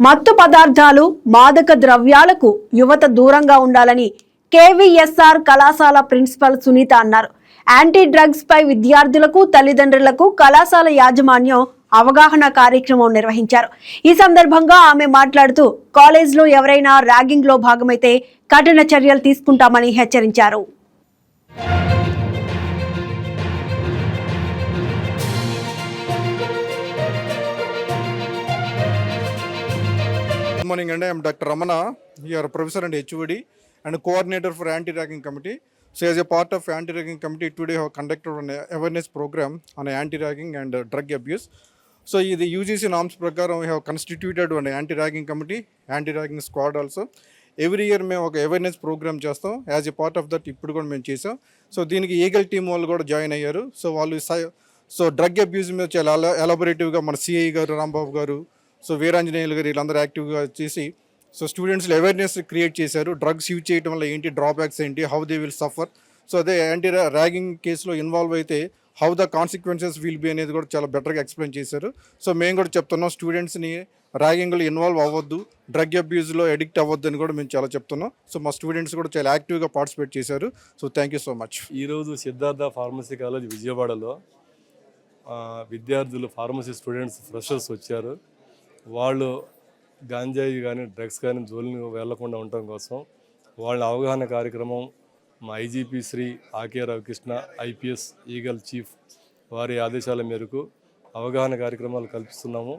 మత్తు పదార్థాలు మాదక ద్రవ్యాలకు యువత దూరంగా ఉండాలని కేవీఎస్ఆర్ కళాశాల ప్రిన్సిపల్ సునీత అన్నారు. యాంటీ డ్రగ్స్ పై విద్యార్థులకు తల్లిదండ్రులకు కళాశాల యాజమాన్యం అవగాహన కార్యక్రమం నిర్వహించారు. ఈ సందర్భంగా ఆమె మాట్లాడుతూ కాలేజ్లో ఎవరైనా ర్యాగింగ్లో భాగమైతే కఠిన చర్యలు తీసుకుంటామని హెచ్చరించారు. మార్నింగ్ అండి. I'm doctor Ramana you are professor and HOD and coordinator for anti ragging committee so as a part of anti ragging committee today conducted an awareness program on anti ragging and drug abuse so ఇది UGC norms ప్రకారం you have constituted and anti ragging committee anti ragging squad also every year మేము ఒక awareness programme చేస్తాం. As a part of that ఇప్పుడు కూడా మేము చేసాం so దీనికి ఈగల్ టీం వాళ్ళు కూడా జాయిన్ అయ్యారు. సో వాళ్ళు సో డ్రగ్ అబ్యూస్ మీద చాలా ఎలాబొరేటివ్గా మన సిఐ గారు రాంబాబు గారు సో వీరాంజనేయులు గారు వీళ్ళందరూ యాక్టివ్గా చేసి సో స్టూడెంట్స్లో అవేర్నెస్ క్రియేట్ చేశారు. డ్రగ్స్ యూజ్ చేయడం వల్ల ఏంటి డ్రాబ్యాక్స్ ఏంటి how they will suffer so అదే యాంటీ ర్యాగింగ్ కేసులో ఇన్వాల్వ్ అయితే how the consequences will be అనేది కూడా చాలా బెటర్గా ఎక్స్ప్లెయిన్ చేశారు. సో మేము కూడా చెప్తున్నాం స్టూడెంట్స్ని ర్యాగింగ్లో ఇన్వాల్వ్ అవ్వద్దు డ్రగ్ అబ్యూజ్లో అడిక్ట్ అవ్వద్దు అని కూడా మేము చాలా చెప్తున్నాం. సో మా స్టూడెంట్స్ కూడా చాలా యాక్టివ్గా పార్టిసిపేట్ చేశారు. So thank you so much ఈరోజు సిద్ధార్థ ఫార్మసీ కాలేజ్ విజయవాడలో విద్యార్థులు ఫార్మసీ స్టూడెంట్స్ ఫ్రెషర్స్ వచ్చారు. వాళ్ళు గాంజాయి కానీ డ్రగ్స్ కానీ జోలిని వెళ్ళకుండా ఉండటం కోసం వాళ్ళ అవగాహన కార్యక్రమం మా IGP Shri Aake Ravikrishna IPS Eagle chief వారి ఆదేశాల మేరకు అవగాహన కార్యక్రమాలు కల్పిస్తున్నాము.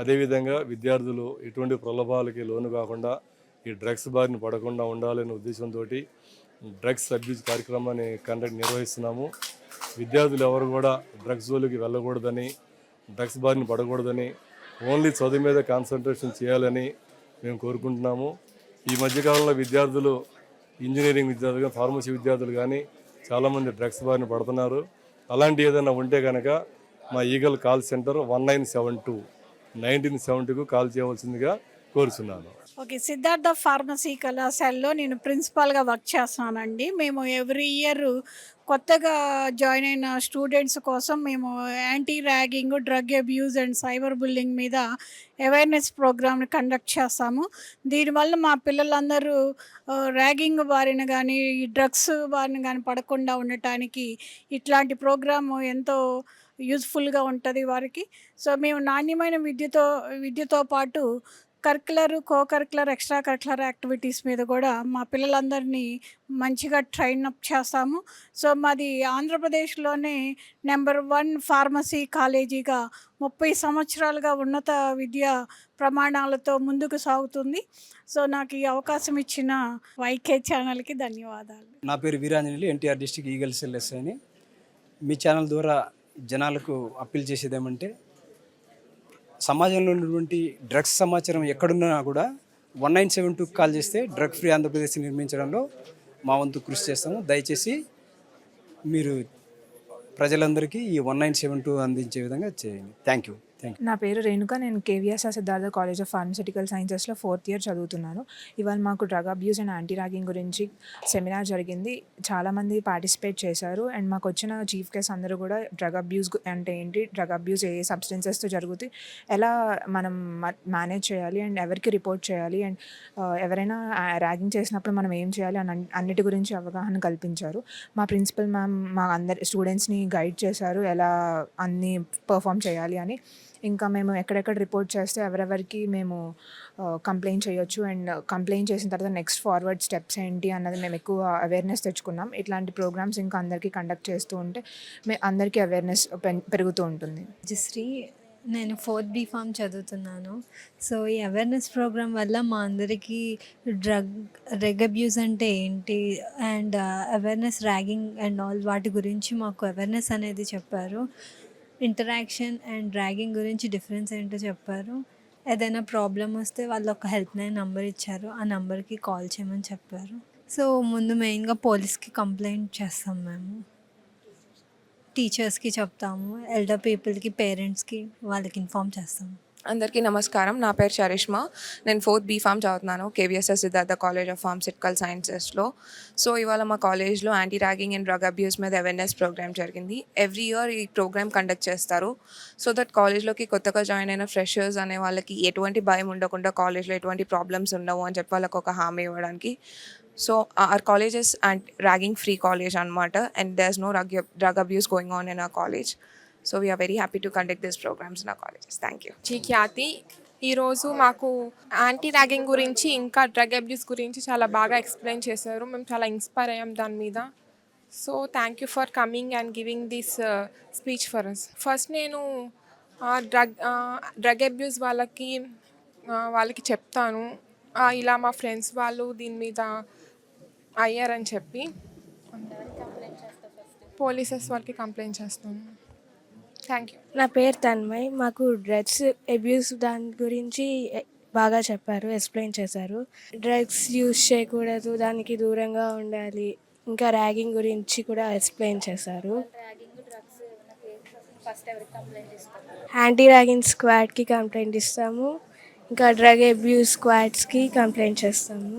అదేవిధంగా విద్యార్థులు ఎటువంటి ప్రలోభాలకి లోను కాకుండా ఈ డ్రగ్స్ బారిని పడకుండా ఉండాలనే ఉద్దేశంతో డ్రగ్స్ అబ్యూజ్ కార్యక్రమాన్ని కండక్ట్ నిర్వహిస్తున్నాము. విద్యార్థులు ఎవరు కూడా డ్రగ్స్ జోలికి వెళ్ళకూడదని డ్రగ్స్ బారిని పడకూడదని ఓన్లీ చదువు మీద కాన్సన్ట్రేషన్ చేయాలని మేము కోరుకుంటున్నాము. ఈ మధ్యకాలంలో విద్యార్థులు ఇంజనీరింగ్ విద్యార్థులు కానీ ఫార్మసీ విద్యార్థులు కానీ చాలామంది డ్రగ్స్ బారిన పడుతున్నారు. అలాంటి ఏదైనా ఉంటే కనుక మా Eagle call center one nine seven two nineteen సెవెంటీకు call చేయవలసిందిగా కోరుచున్నాను. ఓకే సిద్ధార్థ ఫార్మసీ కళాశాలలో నేను ప్రిన్సిపాల్గా వర్క్ చేస్తున్నానండి. మేము ఎవ్రీ ఇయర్ కొత్తగా జాయిన్ అయిన స్టూడెంట్స్ కోసం మేము anti ragging drug abuse and cyber bullying మీద అవేర్నెస్ ప్రోగ్రామ్ని కండక్ట్ చేస్తాము. దీనివల్ల మా పిల్లలందరూ ర్యాగింగ్ బారిన కానీ ఈ డ్రగ్స్ బారిన కానీ పడకుండా ఉండటానికి ఇట్లాంటి ప్రోగ్రాము ఎంతో యూజ్ఫుల్గా ఉంటుంది వారికి. సో మేము నాణ్యమైన విద్యతో విద్యతో పాటు curricular co curricular extra curricular activities మీద కూడా మా పిల్లలందరినీ మంచిగా ట్రైన్ అప్ చేస్తాము. సో మాది ఆంధ్రప్రదేశ్లోనే నెంబర్ వన్ ఫార్మసీ కాలేజీగా ముప్పై సంవత్సరాలుగా ఉన్నత విద్యా ప్రమాణాలతో ముందుకు సాగుతుంది. సో నాకు ఈ అవకాశం ఇచ్చిన వైకే ఛానల్కి ధన్యవాదాలు. నా పేరు Veeranjaneyulu NTR district Eagle cells అని. మీ ఛానల్ ద్వారా జనాలకు అప్పీల్ చేసేదేమంటే సమాజంలో ఉన్నటువంటి డ్రగ్స్ సమాచారం ఎక్కడున్నా కూడా వన్ నైన్ సెవెన్ టూకి కాల్ చేస్తే డ్రగ్ ఫ్రీ ఆంధ్రప్రదేశ్ నిర్మించడంలో మా వంతు కృషి చేస్తాము. దయచేసి మీరు ప్రజలందరికీ ఈ వన్ నైన్ సెవెన్ టూ అందించే విధంగా చేయండి. థ్యాంక్ యూ థ్యాంక్ యూ నా పేరు రేణుక. నేను KVSR Siddhartha college of pharmaceutical సైన్సెస్లో fourth year చదువుతున్నాను. ఇవాళ మాకు drug abuse and anti ragging గురించి సెమినార్ జరిగింది. చాలామంది పార్టిసిపేట్ చేశారు. అండ్ మాకు వచ్చిన చీఫ్ గెస్ట్ అందరూ కూడా డ్రగ్ అబ్యూస్ అంటే ఏంటి? డ్రగ్ అబ్యూస్ ఏ సబ్స్టెన్సెస్తో జరుగుతుంది ఎలా మనం మేనేజ్ చేయాలి? అండ్ ఎవరికి రిపోర్ట్ చేయాలి? అండ్ ఎవరైనా ర్యాగింగ్ చేసినప్పుడు మనం ఏం చేయాలి? అని అన్నిటి గురించి అవగాహన కల్పించారు. మా ప్రిన్సిపల్ మ్యామ్ మా అందరి స్టూడెంట్స్ని గైడ్ చేశారు. ఎలా అన్ని పర్ఫామ్ చేయాలి అని. ఇంకా మేము ఎక్కడెక్కడ రిపోర్ట్ చేస్తే ఎవరెవరికి మేము కంప్లైంట్ చేయొచ్చు. అండ్ కంప్లైంట్ చేసిన తర్వాత నెక్స్ట్ ఫార్వర్డ్ స్టెప్స్ ఏంటి అన్నది మేము ఎక్కువ అవేర్నెస్ తెచ్చుకున్నాం. ఇట్లాంటి ప్రోగ్రామ్స్ ఇంకా అందరికీ కండక్ట్ చేస్తూ ఉంటే మే అందరికీ అవేర్నెస్ పెరుగుతూ ఉంటుంది. జిశ్రీ నేను ఫోర్త్ బీ ఫామ్ చదువుతున్నాను. సో ఈ అవేర్నెస్ ప్రోగ్రామ్ వల్ల మా అందరికీ డ్రగ్ డ్రగ్ అబ్యూస్ అంటే ఏంటి? And awareness ragging and all వాటి గురించి మాకు అవేర్నెస్ అనేది చెప్పారు. ఇంటరాక్షన్ అండ్ ర్యాగింగ్ గురించి డిఫరెన్స్ ఏంటో చెప్పారు. ఏదైనా ప్రాబ్లం వస్తే వాళ్ళు ఒక హెల్ప్ లైన్ నెంబర్ ఇచ్చారు. ఆ నెంబర్కి కాల్ చేయమని చెప్పారు. సో ముందు మెయిన్గా పోలీస్కి కంప్లైంట్ చేస్తాం మేము. టీచర్స్కి చెప్తాము. ఎల్డర్ పీపుల్కి పేరెంట్స్కి వాళ్ళకి ఇన్ఫామ్ చేస్తాము అందరికీ నమస్కారం. నా పేరు చరిష్మా. నేను ఫోర్త్ బీ ఫామ్ చదువుతున్నాను. KVSS Siddhartha college of pharmaceutical సైన్సెస్లో. So ఇవాళ మా కాలేజ్లో anti ragging and drug abuse మీద అవేర్నెస్ ప్రోగ్రామ్ జరిగింది. ఎవ్రీ ఇయర్ ఈ ప్రోగ్రామ్ కండక్ట్ చేస్తారు. సో దట్ కాలేజ్లోకి కొత్తగా జాయిన్ అయిన ఫ్రెషర్స్ అనే వాళ్ళకి ఎటువంటి భయం ఉండకుండా కాలేజ్లో ఎటువంటి ప్రాబ్లమ్స్ ఉండవు అని చెప్పి వాళ్ళకి ఒక హామీ ఇవ్వడానికి. So our colleges and ragging free college అనమాట and there is no drug drug abuse going on in a college so we're very happy to conduct this programs in our colleges thank you ji Khyati. ఈరోజు మాకు anti ragging గురించి ఇంకా drug abuse గురించి చాలా బాగా explain చేశారు. మేము చాలా ఇన్స్పైర్ అయ్యాం దాని మీద. So thank you for coming and giving this speech for us first నేను డ్రగ్ డ్రగ్ అబ్యూస్ వాళ్ళకి ఆ, వాళ్ళకి చెప్తాను. ఆ, ఇలా మా ఫ్రెండ్స్ వాళ్ళు దీని మీద అయ్యారని చెప్పి. పోలీసెస్ వాళ్ళకి కంప్లైంట్ చేస్తాను. థ్యాంక్ యూ నా పేరు తన్మయ్. మాకు డ్రగ్స్ అబ్యూస్ దాని గురించి బాగా చెప్పారు ఎక్స్ప్లెయిన్ చేశారు. డ్రగ్స్ యూజ్ చేయకూడదు దానికి దూరంగా ఉండాలి ఇంకా ర్యాగింగ్ గురించి కూడా ఎక్స్ప్లెయిన్ చేశారు. యాంటీ ర్యాగింగ్ స్క్వాడ్కి కంప్లైంట్ ఇస్తాము ఇంకా డ్రగ్ అబ్యూస్ స్క్వాడ్స్కి కంప్లైంట్ చేస్తాము.